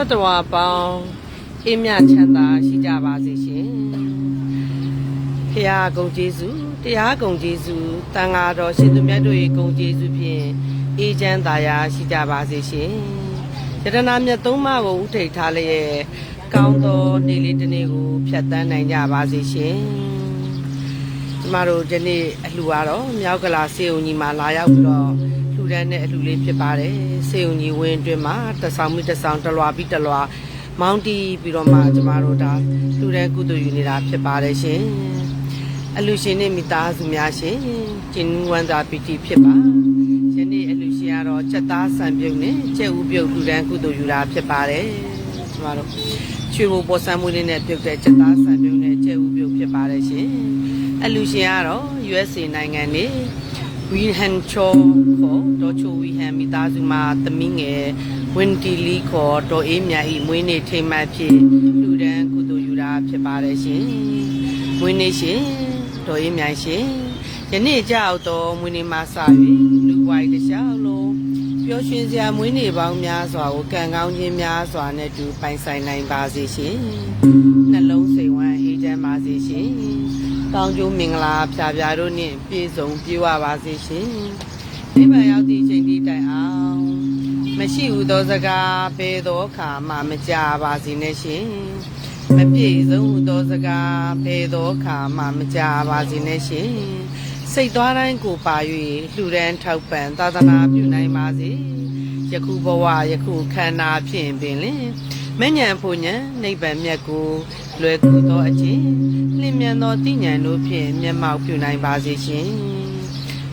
တတဝါပေါင်းအေးမြချမ်းသာရှိကြပါစေရှင်ဖရာဂုံကျေးဇူးတရားဂုံကျေးဇူးတန်ဃာတော်ရှင်သူမြတ်တို့၏ဂုံကျေးဇူးဖြင့်အေးချမ်းသာယာရှိကြပါစေရှင်ယတနာမြတ်သုံးပါးကိုဥထိတ်ထားလျက်ကောင်းသောနေ့လေးတစ်နေ့ကိုဖြတ်တန်းနိုင်ကြပါစေရှင်ကျမတို့ဒီနေ့အလှူကတော့မြောက်ကလာစေုံကြီးမှာလာရောက်ပြီးတော့လှူ ဒန်းတဲ့အလှူလေးဖြစ်ပါတယ်စေုံကြီးဝင်းအတွင်းမှာတဆောင်မိတဆောင်တလွာပြီးတလွာမောင်းတီးပြီးတော့မှကျမတို့ဒါလှူဒန်းကုသိုလ်ယူနေတာဖြစ်ပါတယ်ရှင်အလှူရှင်နဲ့မိသားစုများရှင်ကျင်းဝမ်းသာပီတိဖြစ်ပါယနေ့အလှူရှင်ကတော့ချက်သားဆံပြုတ်နဲ့ချက်ဥပြုတ်လှူဒန်းကုသိုလ်ယူတာဖြစ်ပါတယ်ကျမတို့ချွေဘိုပေါ်ဆံမွေးလေးနဲ့ပြုတ်တဲ့ချက်သားဆံပြုတ်နဲ့ချက်ဥပြုတ်ဖြစ်ပါတယ်ရှင်အလှူရှင်ကတော့ USA နိုင်ငံနေ ဝီဟန်ချောခေါ်ဒေါ်ချိုဝီဟန်မိသားစုမှာသမီးငယ်ဝင်းတီလီခေါ်ဒေါ်အေးမြတ်ဤမွေးနေ့ထိမ်းမှတ်ဖြစ်လူဒန်းကုသိုလ်ယူတာဖြစ်ပါတယ်ရှင်မွေးနေ့ရှင်ဒေါ်အေးမြတ်ရှင်ယနေ့ကြောက်တော်မွေးနေ့မှာစ၍လူပွားတစ်လျှောက်လုံး ပျော်ရွှင်စရာမွေးနေ့ပေါင်းများစွာကိုကံကောင်းခြင်းများစွာနဲ့တူပိုင်ဆိုင်နိုင်ပါစေရှင်နှလုံးစိမ်ဝမ်းအေးချမ်းပါစေရှင်ကောင်းကျိုးမင်္ဂလာဖြာဖြာတို့နှင့်ပြည့်စုံပြည့်ဝပါစေရှင်။နိဗ္ဗာန်ရောက်သည့်အချိန်ဒီတိုင်အောင်မရှိဟုသောစကားပေသောအခါမှမကြပါစေနဲ့ရှင်။မပြည့်စုံဟုသောစကားပေသောအခါမှမကြပါစေနဲ့ရှင်။ စိတ်သွားတိုင်းကိုပါ၍လှူဒန်းထောက်ပံ့သာသနာပြုနိုင်ပါစေ။ယခုဘဝယခုခန္ဓာဖြင့်ပင်လင်မဉ္ဇဉ်ဖို့ဉဏ်နိဗ္ဗာန်မြတ်ကိုလွယ်ကူသောအခြင်းလင်းမြန်သောတိညာဉ်တို့ဖြင့်မျက်မှောက်ပြုနိုင်ပါစေရှင်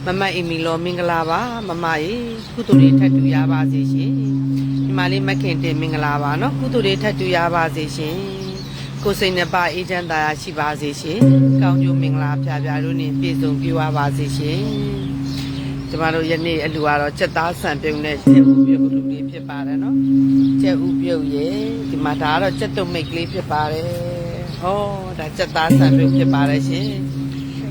မမအီမီလောမင်္ဂလာပါမမရေကုသိုလ်တွေထပ်တူရပါစေရှင်ဒီမလေးမခင်တင်မင်္ဂလာပါနော်ကုသိုလ်တွေထပ်တူရပါစေရှင် ကိုယ်စိတ်နှစ်ပါးအေးချမ်းသာယာရှိပါစေရှင်ကောင်းကျိုးမင်္ဂလာဖျားဖျားတို့နှင့်ပြည့်စုံပြည့်ဝပါစေရှင်ကျမတို့ယနေ့အလှူကတော့စက်သားဆံပြုံးနဲ့ကျက်ဥပြုတ်လူလေးဖြစ်ပါတယ်နော်ကျက်ဥပြုတ်ရေဒီမှာဒါကတော့ကျက်တုံမိတ်ကလေးဖြစ်ပါတယ်ဟောဒါစက်သားဆံပြုံးဖြစ်ပါတယ်ရှင်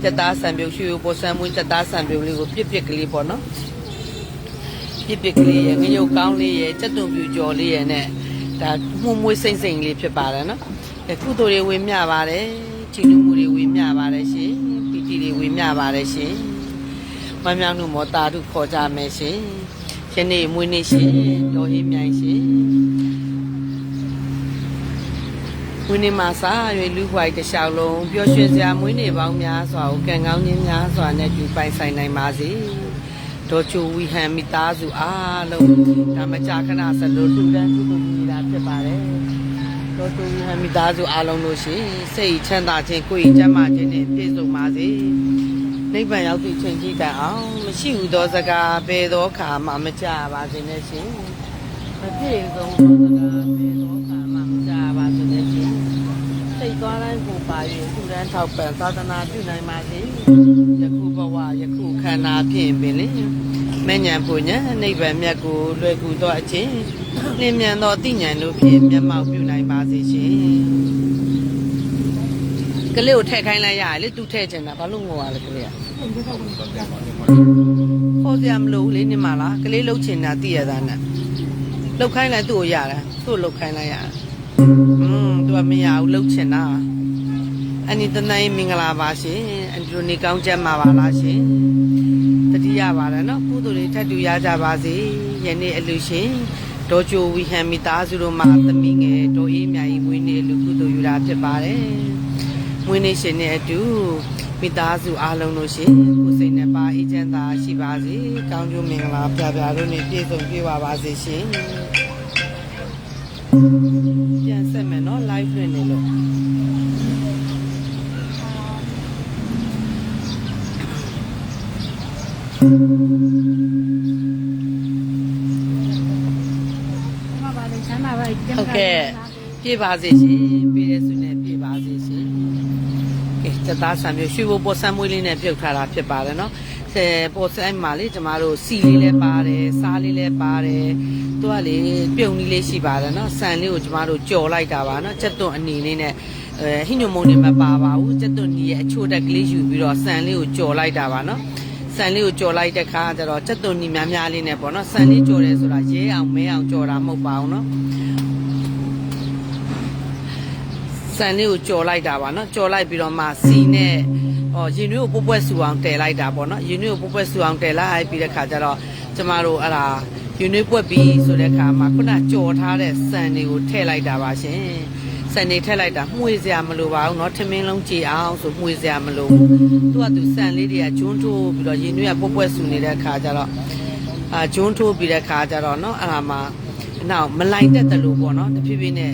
စက်သားဆံပြုံးရွှေပေါ်ဆံမွေးစက်သားဆံပြုံးလေးကိုပြစ်ပြစ်ကလေးပေါ့နော်ပြစ်ပြစ်ကလေးရေငရုတ်ကောင်းလေးရေကျက်တုံပြူကြော်လေးရေနဲ့ဒါမှုမွေးစိမ့်စိမ့်လေးဖြစ်ပါတယ်နော်အဲ ကုသိုလ်တွေဝင်မြပါတယ်ချီနူးမှုတွေဝင်မြပါတယ်ရှင်ပီတိတွေဝင်မြပါတယ်ရှင်မမြောင်တို့မောတာတို့ခေါ်ကြမယ်ရှင်ယနေ့မွေးနေ့ရှင်ဒေါ်အေးမြိုင်ရှင်မွေးနေ့မှာစားရွေလူ့ဘွိုက်တစ်လျှောက်လုံးပျော်ရွှင်စရာမွေးနေ့ပေါင်းများစွာကိုကံကောင်းခြင်းများစွာနဲ့ဒီပိုင်ဆိုင်နိုင်ပါစေဒေါ်ချိုဝီဟန်မိသားစုအားလုံးဒါမကြခဏစလို့လူတန်းကုသိုလ်ကြီးတာဖြစ်ပါတယ် ဒေါ်ချိုဝီဟန်မိသားစုအားလုံးလို့ရှင်စိတ်ချမ်းသာခြင်းကိုယ်ကျန်းမာခြင်းနဲ့ပြည့်စုံပါစေနိဗ္ဗာန်ရောက်သည့်ချိန်ကြီးတိုင်အောင်မရှိဟုသောစကားဘယ်သောအခါမှမကြပါစေနဲ့ရှင်မပြည့်စုံသောစကားဘယ်သောအခါမှမကြပါစေနဲ့ရှင်စိတ်သွားတိုင်းကိုပါ၍သူရန်ထောက်ပံ့သာသနာပြုနိုင်ပါစေယခုဘဝယခုခန္ဓာဖြင့်ပင်လေမဉ္ဇဉ်ပူညာနိဗ္ဗာန်မြတ်ကိုလွယ်ကူသောအခြင်း လင်းမြန်သောတိညာဉ်တို့ဖြင့်မျက်မှောက်ပြုနိုင်ပါစေရှင်ကလေးကိုထည့်ခိုင်းလိုက်ရတယ်လေသူထည့်ချင်တာဘာလို့ငိုရလဲကလေးကခေါ်စရာမလိုဘူးလေနေမလားကလေးလှုပ်ချင်တာသိရတာနဲ့လှုပ်ခိုင်းလိုက်သူ့ကိုရတယ်သူ့ကိုလှုပ်ခိုင်းလိုက်ရတယ်อืมသူကမရဘူးလှုပ်ချင်တာအနိတနိုင်မင်္ဂလာပါရှင်အန်ဒရိုနီကောင်းချက်မှာပါလားရှင်တတိယပါတယ်နော်ကုသိုလ်တွေထပ်တူရကြပါစေယနေ့အလူရှင် ဒေါ်ချိုဝီဟန်မိသားစုတို့မှာသမီးငယ်ဒေါ်အေးမြကြီးမွေးနေ့လူကုသိုလ်ယူတာဖြစ်ပါတယ်မွေးနေ့ရှင်နဲ့အတူမိသားစုအားလုံးတို့ရှင်ကိုယ်စိတ်နဲ့ပါအေးချမ်းသာရှိပါစေကောင်းကျိုးမင်္ဂလာပြပြတို့နဲ့ပြည့်စုံပြည့်ဝပါစေရှင်ပြန်ဆက်မယ်နော် live လွှင့်နေလို့ ပြည့်ပါစေရှင်ပြည့်တဲ့ဆုနဲ့ပြည့်ပါစေရှင်ကဲစက်သားဆံမျိုးရွှေဘိုပေါ်ဆံမွေးလေးနဲ့ပြုတ်ထားတာဖြစ်ပါတယ်နော်ဆယ်ပေါ်ဆံမှာလေကျမတို့စီလေးလည်းပါတယ်စားလေးလည်းပါတယ်သူကလေပြုံကြီးလေးရှိပါတယ်နော်ဆန်လေးကိုကျမတို့ကြော်လိုက်တာပါနော်ချက်သွန်အနေလေးနဲ့အဲဟိညိုမုံနေမပါပါဘူးချက်သွန်ဒီရဲ့အချို့တက်ကလေးယူပြီးတော့ဆန်လေးကိုကြော်လိုက်တာပါနော်ဆဆန်လေးကိုကြော်လိုက်တဲ့ခါကျတော့စက်သွန်ညီများများလေးနဲ့ပေါ့နော်ဆန်လေးကြော်တယ်ဆိုတာရဲအောင်မဲအောင်ကြော်တာမဟုတ်ပါဘူးနော် ဆန်လေးကိုကြော်လိုက်တာပါနော်ကြော်လိုက်ပြီးတော့မှစီနဲ့ဟောရင်နွေးကိုပုတ်ပွက်ဆူအောင်တည်လိုက်တာပေါ့နော်ရင်နွေးကိုပုတ်ပွက်ဆူအောင်တည်လိုက်ပြီးတဲ့ခါကျတော့ကျမတို့အဲ့ဒါရင်နွေးပွက်ပြီးဆိုတဲ့ခါမှာခုနကြော်ထားတဲ့ဆန်တွေကိုထည့်လိုက်တာပါရှင်ဆန်တွေထည့်လိုက်တာမှုေးစရာမလိုပါဘူးเนาะထမင်းလုံးကြည်အောင်ဆိုမှုေးစရာမလိုဘူးသူကသူဆန်လေးတွေကကျွန်းထိုးပြီးတော့ရင်နွေးကပုတ်ပွက်ဆူနေတဲ့ခါကျတော့အာကျွန်းထိုးပြီးတဲ့ခါကျတော့เนาะအဲ့ဒါမှာ နောက်မလိုက်တတ်တယ်လို့ပေါ့နော်တဖြည်းဖြည်းနဲ့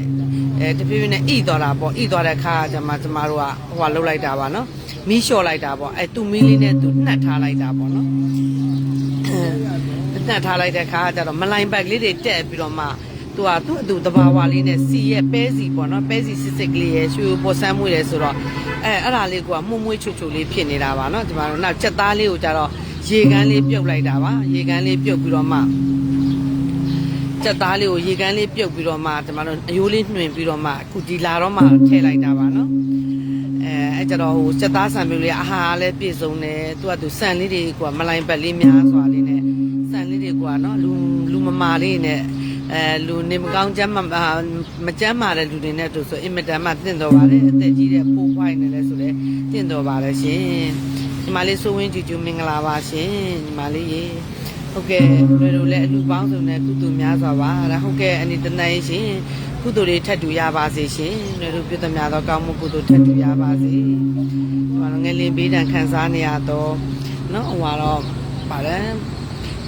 အဲတဖြည်းဖြည်းနဲ့ဣသွားတာပေါ့ဣသွားတဲ့ခါကျမှကျမတို့ကဟိုကလှုပ်လိုက်တာပါနော်မီးလျှော်လိုက်တာပေါ့အဲသူ့မီးလေးနဲ့သူနှက်ထားလိုက်တာပေါ့နော်နှက်ထားလိုက်တဲ့ခါကျတော့မလိုင်ဘက်လေးတွေတက်ပြီးတော့မှသူကသူ့အတူတဘာဝလေးနဲ့စီရဲ့ပဲစီပေါ့နော်ပဲစီစစ်စစ်ကလေးရဲ့ရွှေပေါ်ဆမ်းမွေးတယ်ဆိုတော့အဲအဲ့ဒါလေးကမှုမွေးချွတ်ချွတ်လေးဖြစ်နေတာပါနော်ကျမတို့နောက်ချက်သားလေးကိုကျတော့ရေကန်းလေးပြုတ်လိုက်တာပါရေကန်းလေးပြုတ်ပြီးတော့မှ ချက်သားလေးကိုရေကန်းလေးပြုတ်ပြီးတော့မှဒီမှာတော့အယိုးလေးနှွင်ပြီးတော့မှအခုဒီလာတော့မှထည့်လိုက်တာပါနော်အဲအဲ့ကြတော့ဟိုစက်သားဆံမျိုးလေးအဟာလည်းပြည့်စုံတယ်သူကသူဆန်လေးတွေကမလိုင်းပတ်လေးများစွာလေးနဲ့ဆန်လေးတွေကနော်လူလူမမာလေးနဲ့အဲလူနေမကောင်းချမ်းမအာမချမ်းမာတဲ့လူတွေနဲ့တို့ဆိုအင်မတန်မှတင့်တော်ပါတယ်အသက်ကြီးတဲ့ပိုးဖွိုင်းနေလဲဆိုလဲတင့်တော်ပါတယ်ရှင်ညီမလေးစိုးဝင်းကြူကြူမင်္ဂလာပါရှင်ညီမလေးရေ ဟုတ်ကဲ့လူတို့လည်းအလူပေါင်းစုံနဲ့ကုသိုလ်များစွာပါဒါဟုတ်ကဲ့အနေတနိုင်ရှင်ကုသိုလ်တွေထပ်တူရပါစေရှင်လူတို့ပြုသမျှသောကောင်းမှုကုသိုလ်ထပ်တူရပါစေဒီမှာငယ်လင်းပေးတံခံစားနေရတော့နော်ဟိုကတော့ပါလဲ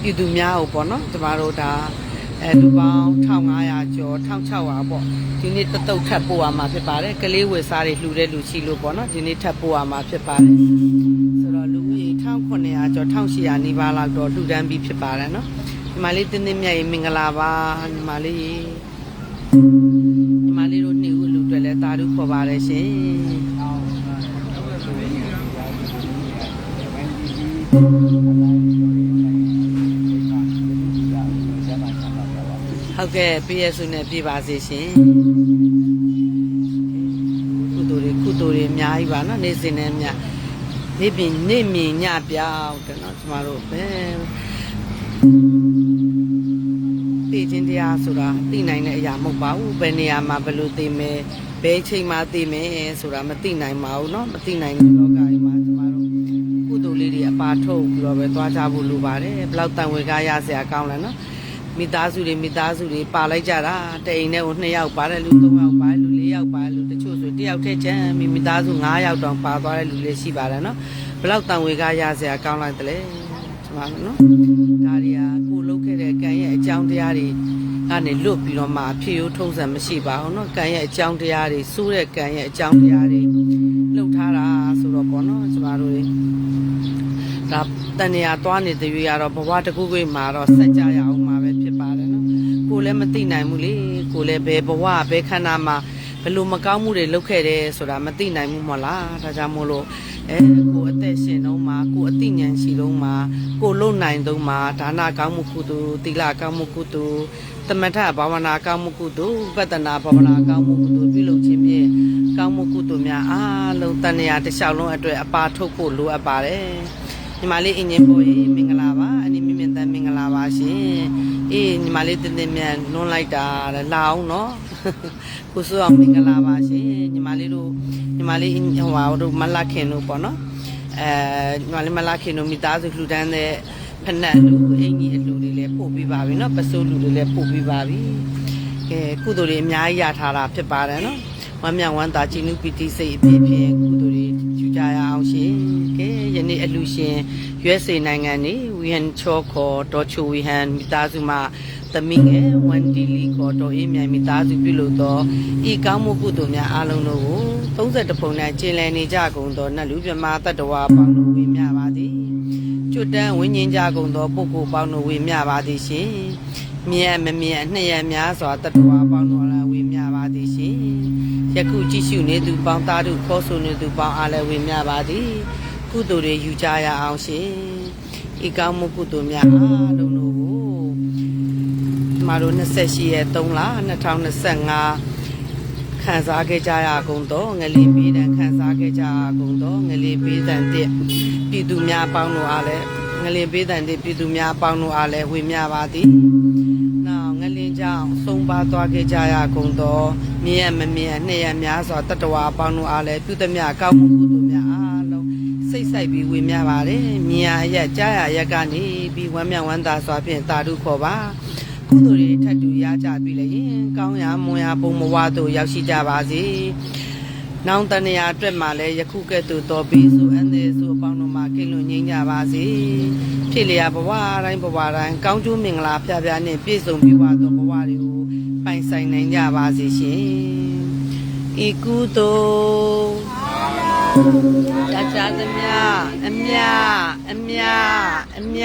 ပြည်သူများကိုပေါ့နော်ကျမတို့ဒါအဲလူပေါင်း1500ကျော်1600ပေါ့ဒီနေ့တတုတ်ထပ်ပို့ရမှာဖြစ်ပါတယ်ကလေးဝယ်စားတွေလှူတဲ့လူရှိလို့ပေါ့နော်ဒီနေ့ထပ်ပို့ရမှာဖြစ်ပါတယ်ဆိုတော့ 1900ကျော်1800နီးပါးလောက်တော့လှူဒန်းပြီးဖြစ်ပါတယ်နော်ညီမလေးတင်းတင်းမြတ်ရေမင်္ဂလာပါညီမလေးရေညီမလေးတို့နှစ်ဦးလူတွေလည်းတာဓုခေါ်ပါတယ်ရှင်ဟုတ်ကဲ့ပြည့်ရစုနဲ့ပြပါစေရှင်ကုသိုလ်တွေကုသိုလ်တွေအများကြီးပါနော်နေ့စဉ်နဲ့မြတ် နေပြင်နေမြင်ညပြောင်းတယ်နော်ကျမတို့ပဲသိချင်းတရားဆိုတာသိနိုင်တဲ့အရာမဟုတ်ပါဘူးဘယ်နေရာမှာဘယ်လိုသိမယ်ဘယ်ချိန်မှာသိမယ်ဆိုတာမသိနိုင်ပါဘူးเนาะမသိနိုင်တဲ့လောကကြီးမှာကျမတို့ကုသိုလ်လေးတွေအပါထုတ်ပြီးတော့ပဲသွားကြဖို့လိုပါတယ်ဘယ်လောက်တန်ဝေကားရစရာကောင်းလဲเนาะမိသားစုတွေမိသားစုတွေပါလိုက်ကြတာတအိမ်နဲ့ကို2ယောက်ပါတယ်လူ3ယောက်ပါတယ်လူ4ယောက်ပါတယ်လူတချို့ဆို တယောက်တည်းကျန်မိမိသားစု9ယောက်တောင်ပါသွားတဲ့လူတွေရှိပါတယ်နော်ဘလောက်တန်ဝေကရစရာကောင်းလိုက်တယ်လေဒီမှာနော်ဒါတွေကကိုလုတ်ခဲ့တဲ့ကံရဲ့အကြောင်းတရားတွေကနေလွတ်ပြီးတော့မှအဖြစ်ရိုးထုံးစံမရှိပါဘူးနော်ကံရဲ့အကြောင်းတရားတွေစိုးတဲ့ကံရဲ့အကြောင်းတရားတွေလှုပ်ထားတာဆိုတော့ပေါ့နော်ကျမတို့တွေဒါတန်ရာသွားနေတဲ့ရွေရတော့ဘဝတကူကွေးမှာတော့ဆက်ကြရအောင်မှာပဲဖြစ်ပါတယ်နော်ကိုလည်းမသိနိုင်ဘူးလေကိုလည်းဘယ်ဘဝဘယ်ခန္ဓာမှာ ဘယ်လိုမကောင်းမှုတွေလုပ်ခဲ့တယ်ဆိုတာမသိနိုင်ဘူးမဟုတ်လားဒါကြောင့်မို့လို့အဲကိုအသက်ရှင်တော့မှာကိုအသိဉာဏ်ရှိတော့မှာကိုလုံနိုင်တော့မှာဒါနကောင်းမှုကုသိုလ်သီလကောင်းမှုကုသိုလ်သမထဘာဝနာကောင်းမှုကုသိုလ်ပတ္တနာဘာဝနာကောင်းမှုကုသိုလ်ပြုလုပ်ခြင်းဖြင့်ကောင်းမှုကုသိုလ်များအားလုံးတဏှာတစ်လျှောက်လုံးအတွက်အပါထုတ်ဖို့လိုအပ်ပါတယ်ညီမလေးအင်ဂျင်ပေါ်ရေးမင်္ဂလာပါအနိမမြင့်တန်မင်္ဂလာပါရှင်အေးညီမလေးတင်းတင်းမြန်နွန်းလိုက်တာတဲ့လာအောင်နော် ကိုစိုးအောင်မင်္ဂလာပါရှင်ညီမလေးတို့ညီမလေးဟိုဟာတို့မလခင်တို့ပေါ့နော်အဲညီမလေးမလခင်တို့မိသားစုလှူဒန်းတဲ့ဖက်နှက်လူအင်ကြီးအလူတွေလည်းပို့ပြီးပါပြီနော်ပစိုးလူတွေလည်းပို့ပြီးပါပြီကဲကုသိုလ်တွေအများကြီးရထားတာဖြစ်ပါတယ်နော်ဝမ်းမြောက်ဝမ်းသာကြည်နုပီတိစိတ်အပြည့်ဖြင့်ကုသိုလ်တွေယူကြရအောင်ရှင်ကဲယနေ့အလူရှင် USA နိုင်ငံနေဝီဟန်ချောခေါ်ဒေါ်ချူဝီဟန်မိသားစုမှာ သမီးငယ်ဝန်ဒီလီခေါ်တော်အေးမြိုင်မိသားစုပြုလို့တော့ဤကောင်းမှုကုသိုလ်များအားလုံးတို့ကို30ပုံနဲ့ကျင်လည်နေကြကုန်သောနတ်လူမြမတတ္တဝါပေါင်းတို့ဝေမျှပါသည်ကျွတ်တန်းဝိညာဉ်ကြကုန်သောပုဂ္ဂိုလ်ပေါင်းတို့ဝေမျှပါသည်ရှင်မြတ်မမြတ်အနှစ်ရများစွာတတ္တဝါပေါင်းတို့လည်းဝေမျှပါသည်ရှင်ယခုကြည့်ရှုနေသူပေါင်းသားတို့ခေါ်ဆိုနေသူပေါင်းအားလည်းဝေမျှပါသည်ကုသိုလ်တွေယူကြရအောင်ရှင်ဤကောင်းမှုကုသိုလ်များအားလုံးတို့ကို ကျမတို့28ရက်3လ2025ခန်းစားခဲ့ကြရကုန်တော့ငလီပေးတန်ခန်းစားခဲ့ကြရကုန်တော့ငလီပေးတန်တဲ့ပြည်သူများပေါင်းတို့အားလည်းငလင်ပေးတန်တဲ့ပြည်သူများအပေါင်းတို့အားလည်းဝေမျှပါသည်နောက်ငလင်ကြောင့်ဆုံးပါသွားခဲ့ကြရကုန်သောမြင်ရမမြင်နှစ်ရများစွာတတဝါအပေါင်းတို့အားလည်းပြုသမျှကောင်းမှုကုသိုလ်များအားလုံးစိတ်ဆိုင်ပြီးဝေမျှပါတယ်မြင်ရရက်ကြားရရက်ကနေပြီးဝမ်းမြောက်ဝမ်းသာစွာဖြင့်တာဓုခေါ်ပါ ကုသိုလ်တွေထပ်တူရကြပြီလေရင်ကောင်းရာမွန်ရာဘုံဘဝသို့ရောက်ရှိကြပါစေ။နောင်တနေရာအတွက်မှလည်းယခုကဲ့သို့တော်ပြီးဆိုအန်သေးဆိုအပေါင်းတို့မှာကိလွန်ငြိမ်းကြပါစေ။ဖြစ်လျာဘဝတိုင်းဘဝတိုင်းကောင်းကျိုးမင်္ဂလာဖျားဖျားနဲ့ပြည့်စုံပြည့်ဝသောဘဝတွေကိုပိုင်ဆိုင်နိုင်ကြပါစေရှင်။ဤကုသိုလ်တချာသမျှအမြအမြအမြ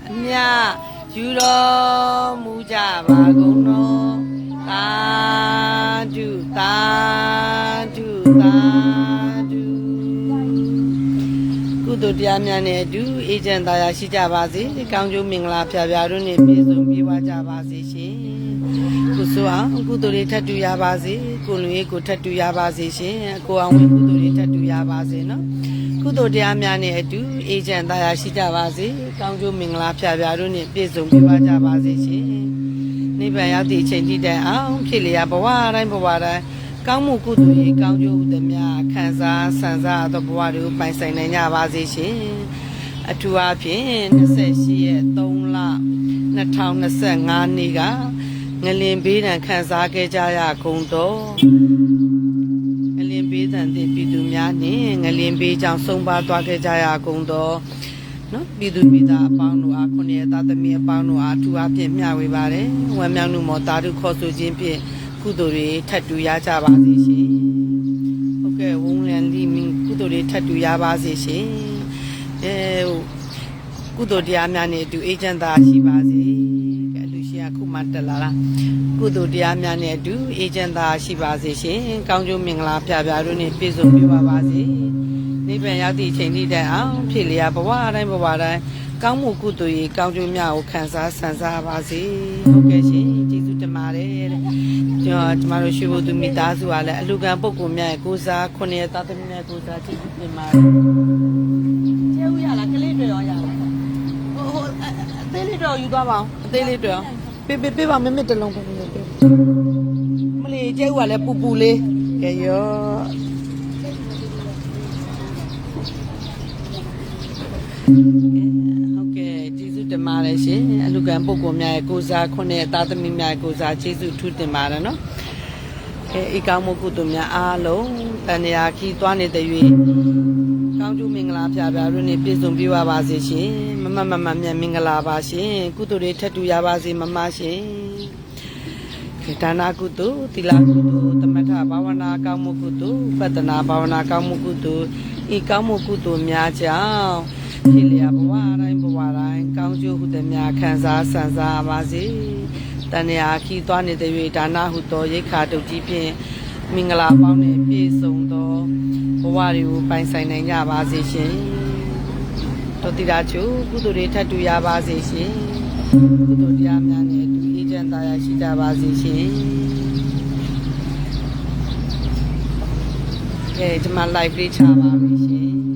အ မြယူတော်မူကြပါကုန်တော်သာဓုသာဓုသာဓုကုသိုလ်တရားများနဲ့အတူအေဂျင့်သားရရှိကြပါစေကောင်းကျိုးမင်္ဂလာဖျားဖျားတို့နဲ့ပြည့်စုံပြည့်ဝကြပါစေရှင် ကုသိုလ်အောင်ကုသိုလ်တွေထပ်တူရပါစေကိုလူရေးကိုထပ်တူရပါစေရှင်အကိုအောင်ဝင်းကုသိုလ်တွေထပ်တူရပါစေနော်ကုသိုလ်တရားများနဲ့အတူအေဂျင့်သားရရှိကြပါစေကောင်းကျိုးမင်္ဂလာဖျားဖျားတို့နဲ့ပြည့်စုံပြည့်ဝကြပါစေရှင်နိဗ္ဗာန်ရောက်သည့်အချိန်ထိတိုင်အောင်ဖြစ်လျာဘဝတိုင်းဘဝတိုင်းကောင်းမှုကုသိုလ်ရေးကောင်းကျိုးဥဒ္ဓမြခံစားဆန်စားသောဘဝတွေကိုပိုင်ဆိုင်နိုင်ကြပါစေရှင်အထူးအားဖြင့်28ရက်3လ2025နေ့က ငလင်ဘေးဒဏ်ခံစားခဲ့ကြရကုန်တော့ငလင်ဘေးဒဏ်တဲ့ပြည်သူများနှင့်ငလင်ဘေးကြောင့်ဆုံးပါသွားခဲ့ကြရကုန်တော့နော်ပြည်သူပြည်သားအပေါင်းတို့အားခုနှစ်သားသမီးအပေါင်းတို့အားအထူးအားဖြင့်မျှဝေပါတယ်ဝမ်းမြောက်မှုမောတာတုခေါ်ဆိုခြင်းဖြင့်ကုသိုလ်တွေထပ်တူရကြပါစေရှင်ဟုတ်ကဲ့ဝုန်းလန်ဒီမင်ကုသိုလ်တွေထပ်တူရပါစေရှင်အဲကုသိုလ်တရားများနဲ့အတူအေဂျင့်သားရှိပါစေ ကဲလူရှင်ကခုမှတက်လာလားကုသိုလ်တရားများနဲ့အတူအေဂျင့်သားရှိပါစေရှင်ကောင်းကျိုးမင်္ဂလာပြပြတို့နဲ့ပြည့်စုံပြပါပါစေနိဗ္ဗာန်ရောက်သည့်အချိန်ထိတိုင်အောင်ဖြစ်လျာဘဝတိုင်းဘဝတိုင်းကောင်းမှုကုသိုလ်ရေးကောင်းကျိုးများကိုခံစားဆန်စားပါစေဟုတ်ကဲ့ရှင်ကျေးဇူးတင်ပါတယ်တဲ့ကျွန်တော်ကျမတို့ရွှေဘုသူမိသားစုကလည်းအလူကံပုဂ္ဂိုလ်များရဲ့ကိုးစားခုနှစ်သားသမီးများကိုးစားကျေးဇူးတင်ပါတယ်ကျေးဇူးရလားကလေးတွေရောရလားဟိုဟိုအအသေးလေးတော့ယူသွားပါအောင်အသေးလေးတော့ ပေးပေးပေးပါမမစ်တစ်လုံးပေးပေးပေးမလေးကျေးဇူးကလည်းပူပူလေးကဲရောဟုတ်ကဲ့ကျေးဇူးတင်ပါတယ်ရှင်အလူကံပုဂ္ဂိုလ်များရဲ့ကိုးစားခုနှစ်သားသမီးများရဲ့ကိုးစားကျေးဇူးထူးတင်ပါတယ်နော် အဲဤကောင်းမှုကုသိုလ်များအားလုံးတန်ရာခီသွားနေတဲ့၍ကောင်းကျိုးမင်္ဂလာဖျားဖျားတို့နဲ့ပြည့်စုံပြည့်ဝပါစေရှင်မမမမမြတ်မင်္ဂလာပါရှင်ကုသိုလ်တွေထပ်တူရပါစေမမရှင်ဒါနာကုသိုလ်သီလကုသိုလ်သမထဘာဝနာကောင်းမှုကုသိုလ်ပတ္တနာဘာဝနာကောင်းမှုကုသိုလ်ဤကောင်းမှုကုသိုလ်များကြောင့်ဖြစ်လျာဘဝတိုင်းဘဝတိုင်းကောင်းကျိုးဟုသည်များခံစားဆန်စားပါစေ တဏှာခီးသွားနေတဲ့၍ဒါနဟုသောရိတ်ခါတုတ်ကြီးဖြင့်မင်္ဂလာပေါင်းနဲ့ပြည့်စုံသောဘဝတွေကိုပိုင်ဆိုင်နိုင်ကြပါစေရှင်တောတိရာချူကုသိုလ်တွေထပ်တူရပါစေရှင်ကုသိုလ်တရားများနဲ့အတူအေးချမ်းသာယာရှိကြပါစေရှင်ကဲဒီမှာ live လေးချပါပြီရှင်